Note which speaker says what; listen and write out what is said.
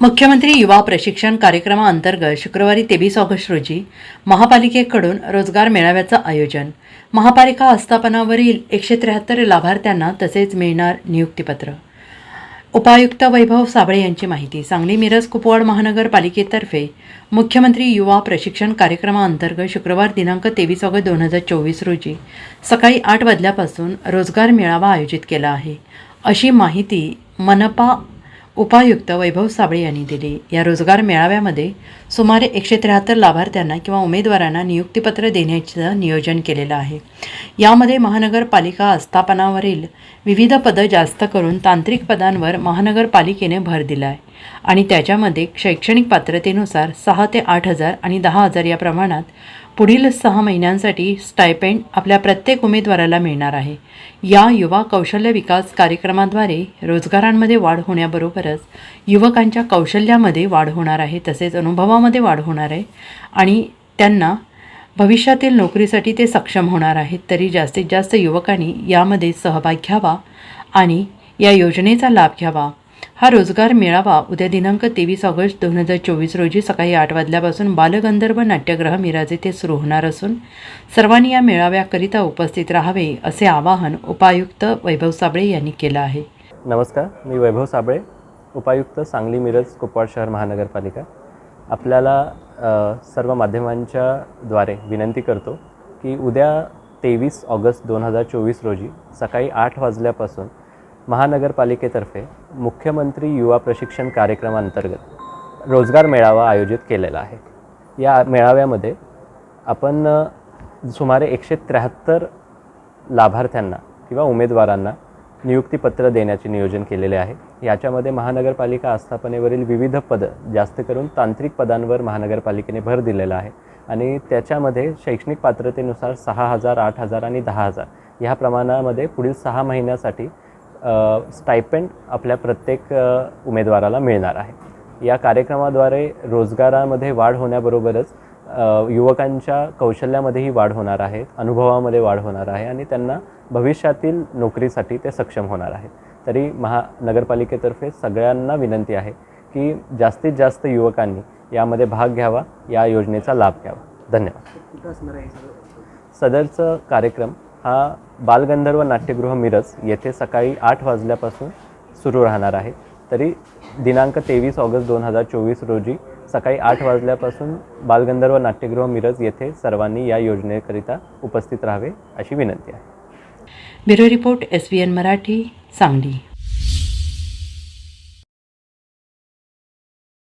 Speaker 1: मुख्यमंत्री युवा प्रशिक्षण कार्यक्रमाअंतर्गत शुक्रवारी तेवीस ऑगस्ट रोजी महापालिकेकडून रोजगार मेळाव्याचं आयोजन. महापालिका आस्थापनावरील एकशे त्र्याहत्तर लाभार्थ्यांना तसेच मिळणार नियुक्तीपत्र. उपायुक्त वैभव साबळे यांची माहिती. सांगली मिरज कुपवाड महानगरपालिकेतर्फे मुख्यमंत्री युवा प्रशिक्षण कार्यक्रमाअंतर्गत शुक्रवार दिनांक तेवीस ऑगस्ट दोन हजार चोवीस रोजी सकाळी आठ वाजल्यापासून रोजगार मेळावा आयोजित केला आहे. अशी माहिती मनपा उपायुक्त वैभव साबळे यांनी दिली. या रोजगार मेळाव्यामध्ये सुमारे एकशे त्र्याहत्तर लाभार्थ्यांना किंवा उमेदवारांना नियुक्तीपत्र देण्याचं नियोजन केलेलं आहे. यामध्ये महानगरपालिका आस्थापनावरील विविध पदं जास्त करून तांत्रिक पदांवर महानगरपालिकेने भर दिला आहे आणि त्याच्यामध्ये शैक्षणिक पात्रतेनुसार सहा ते आठ हजार आणि दहा हजार या प्रमाणात पुढील सहा महिन्यांसाठी स्टायपेंड आपल्या प्रत्येक उमेदवाराला मिळणार आहे. या युवा कौशल्य विकास कार्यक्रमाद्वारे रोजगारांमध्ये वाढ होण्याबरोबरच युवकांच्या कौशल्यामध्ये वाढ होणार आहे तसेच अनुभवामध्ये वाढ होणार आहे आणि त्यांना भविष्यातील नोकरीसाठी ते सक्षम होणार आहेत. तरी जास्तीत जास्त युवकांनी यामध्ये सहभाग घ्यावा आणि या योजनेचा लाभ घ्यावा. हा रोजगार मेळावा उद्या दिनांक तेवीस ऑगस्ट दोन हजार चोवीस रोजी सकाळी आठ वाजल्यापासून बालगंधर्व नाट्यगृह मिराज येथे सुरू होणार असून सर्वांनी या मेळाव्याकरिता उपस्थित राहावे असे आवाहन उपायुक्त वैभव साबळे यांनी केलं आहे.
Speaker 2: नमस्कार मी वैभव साबळे उपायुक्त सांगली मिरज कुपवाड शहर महानगरपालिका. आपल्याला सर्व माध्यमांच्या द्वारे विनंती करतो की उद्या तेवीस ऑगस्ट दोन हजार चोवीस रोजी सकाळी आठ वाजल्यापासून महानगरपालिकेतर्फे मुख्यमंत्री युवा प्रशिक्षण कार्यक्रमांतर्गत रोजगार मेळावा आयोजित केलेला आहे. या मेळाव्यामध्ये आपण सुमारे एकशे त्र्याहत्तर लाभार्थ्यांना किंवा उमेदवारांना नियुक्तीपत्र देण्याचे नियोजन केलेले आहे. याच्यामध्ये महानगरपालिका आस्थापनेवरील विविध पदं जास्त करून तांत्रिक पदांवर महानगरपालिकेने भर दिलेला आहे आणि त्याच्यामध्ये शैक्षणिक पात्रतेनुसार सहा हजार आठ हजार आणि दहा हजार. ह्या प्रमाणामध्ये पुढील सहा महिन्यासाठी स्टायपेंड आपल्या प्रत्येक उमेदवाराला मिळणार आहे. या कार्यक्रमाद्वारे रोजगारामध्ये वाढ होण्याबरोबरच युवकांच्या कौशल्यामध्येही वाढ होणार आहे अनुभवामध्ये वाढ होणार आहे आणि त्यांना भविष्यातील नोकरीसाठी ते सक्षम होणार आहे तरी महानगरपालिकेतर्फे सगळ्यांना विनंती आहे की जास्तीत जास्त युवकांनी यामध्ये भाग घ्यावा या योजनेचा लाभ घ्यावा. धन्यवाद. सदरचं कार्यक्रम हा बालगंधर्व नाट्यगृह मिरज येथे सकाळी आठ वाजल्यापासून सुरू राहणार आहे. तरी दिनांक तेवीस ऑगस्ट दोन हजार चोवीस रोजी सकाळी आठ वाजल्यापासून बालगंधर्व नाट्यगृह मिरज येथे सर्वांनी या योजनेकरिता उपस्थित राहावे अशी विनंती आहे.
Speaker 1: Bureau report S B N Marathi Sangli.